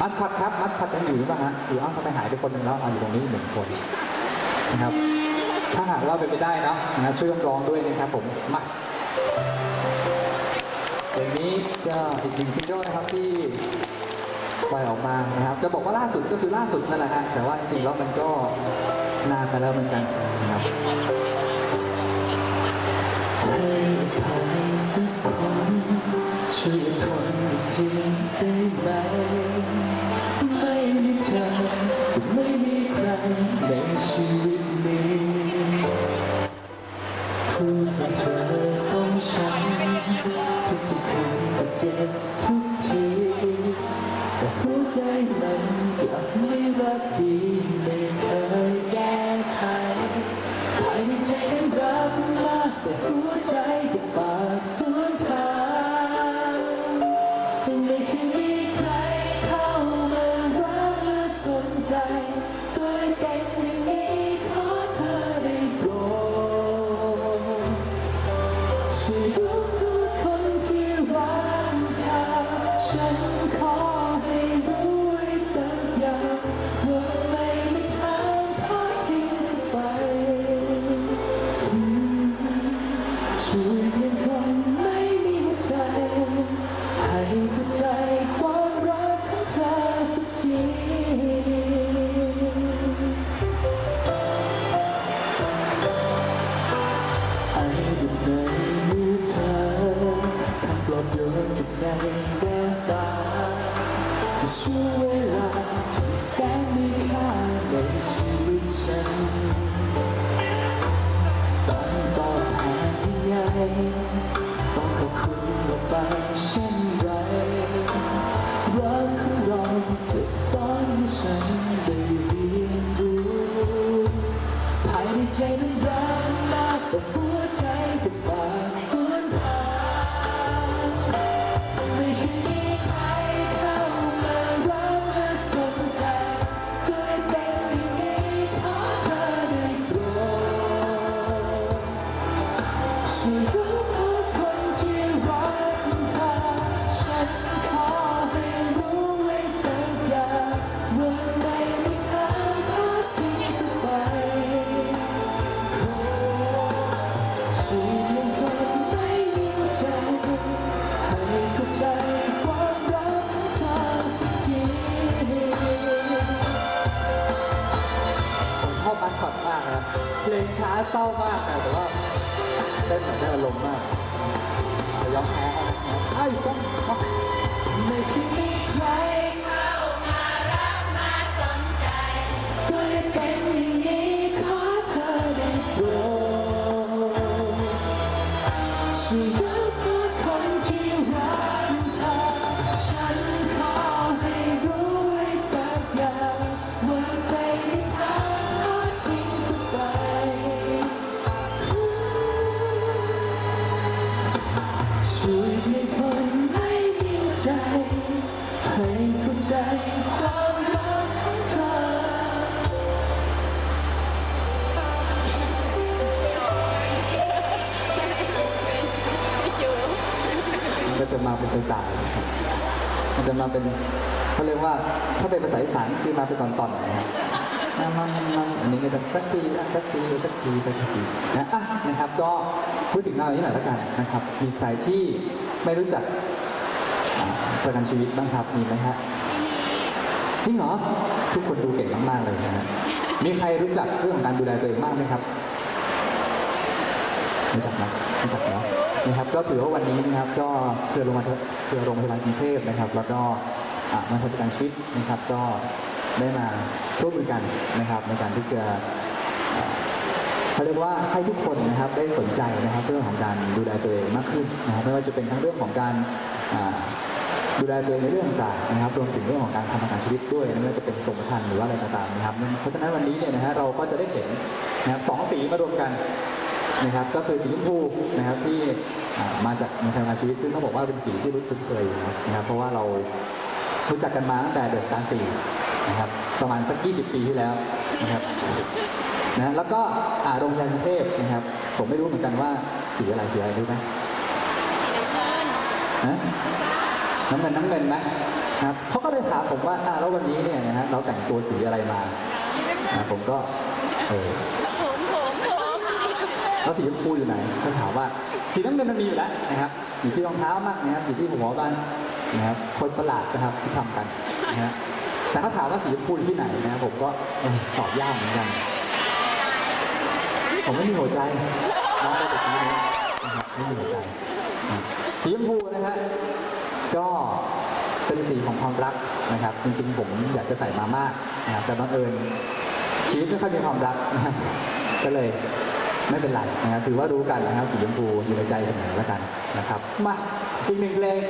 มัสคอตครับมัสคอตยังอยู่หรือเปล่าฮะอยู่อ้าวเขาไปหายไปคนหนึ่งแล้วเอาอยู่ตรงนี้หนึ่งคนนะครับ ถ้าหากว่าเป็นไปได้นะนะช่วยร้องด้วยนะครับผมมาเพลงนี้ก็อีกหนึ่งซิงเกิลนะครับที่ปล่อยออกมานะครับ จะบอกว่าล่าสุดก็คือล่าสุดนั่นแหละฮะแต่ว่าจริงๆแล้วมันก็นานไปแล้วเหมือนกันนะครับ ใจมันกลับไม่รักดี ใจความรักของเธอสักทีไอ้ดูในมือเธอคำปลอบโยนจากในแววตาคือช่วงเวลาที่แสนมีค่าในชีวิต เศร้ามากนะแต่ว่าเต้นเหมือนได้อารมณ์มากแต่ยอมแพ้เอานะไอ้ส้มไม่ ช่วยให้คนไม่มีใจ ให้เข้าใจความรักของเธอ มันก็จะมาเป็นสายๆนะครับมันจะมาเป็นเขาเรียกว่าถ้าเป็นภาษาอีสานคือมาเป็นตอนๆนะครับ มันมันมันอันนี้ก็จะสักทีอะสักทีสักทีสักทีนะอะนะครับ ก็พูดถึงเรานี้หน่อยล้วกันนะครับ มีใครที่ไม่รู้จักอ่าประกันชีวิตบ้างครับมีไหมครับจริงเหรอทุกคนดูเก่งมากๆเลยนะฮะมีใครรู้จักเรื่องของการดูแลตัวเองมากไหมครับรู้จักไหมรู้จักเนาะนะครับ ก็ถือว่าวันนี้นะครับ ก็เครือโรงพยาบาลเครือโรงพยาบาลกรุงเทพนะครับ แล้วก็อะมาทำประกันชีวิตนะครับ ก็ ได้มาร่วมมือกันนะครับในการที่จะเขาเรียกว่าให้ทุกคนนะครับได้สนใจนะครับเรื่องของการดูแลตัวเองมากขึ้นนะครับไม่ว่าจะเป็นทั้งเรื่องของการดูแลตัวเองในเรื่องต่างนะครับรวมถึงเรื่องของการทำประกันชีวิตด้วยไม่ว่าจะเป็นกรมธรรม์หรือว่าอะไรต่างๆนะครับ เพราะฉะนั้นวันนี้เนี่ยนะฮะเราก็จะได้เห็นนะครับสองสีมารวมกันนะครับก็คือสีชมพูนะครับที่มาจากในทำงานชีวิต ซึ่งเขาบอกว่าเป็นสีที่รู้คุ้นเคยนะครับ เพราะว่าเรารู้จักกันมาตั้งแต่เดอะสตาร์สี่ นะครับประมาณสัก 20 ปีที่แล้วนะครับนะแล้วก็อ่าโรงพยาบาลกรุงเทพนะครับ ผมไม่รู้เหมือนกันว่าสีอะไรสีอะไรรู้ไหมฮะน้ำเงินน้ำเงินไหมนะครับเขาก็เลยถามผมว่าอ่าแล้ววันนี้เนี่ยนะฮะเราแต่งตัวสีอะไรมานะผมก็เออผมผมผมแล้วสีชมพูอยู่ไหนเขาถามว่าสีน้ำเงินมันมีอยู่แล้วนะครับอยู่ที่รองเท้ามั่งนะครับอยู่ที่หัวบ้านนะครับคนประหลาดนะครับที่ทำกันนะฮะ แต่ถ้าถามว่าสีชมพูที่ไหนนะผมก็เออตอบยากเหมือนกัน ผมไม่มีหัวใจน้องไปตะกี้นี้นะครับไม่มีหัวใจนะสีชมพูนะฮะก็เป็นสีของความรักนะครับ จริงๆ ผมอยากจะใส่มามากนะครับแต่บังเอิญชีวิตไม่ค่อยมีความรักนะครับก็เลยไม่เป็นไรนะครับถือว่ารู้กันนะครับสีชมพูอยู่ในใจเสมอแล้วกันนะครับ มาอีกหนึ่งเพลง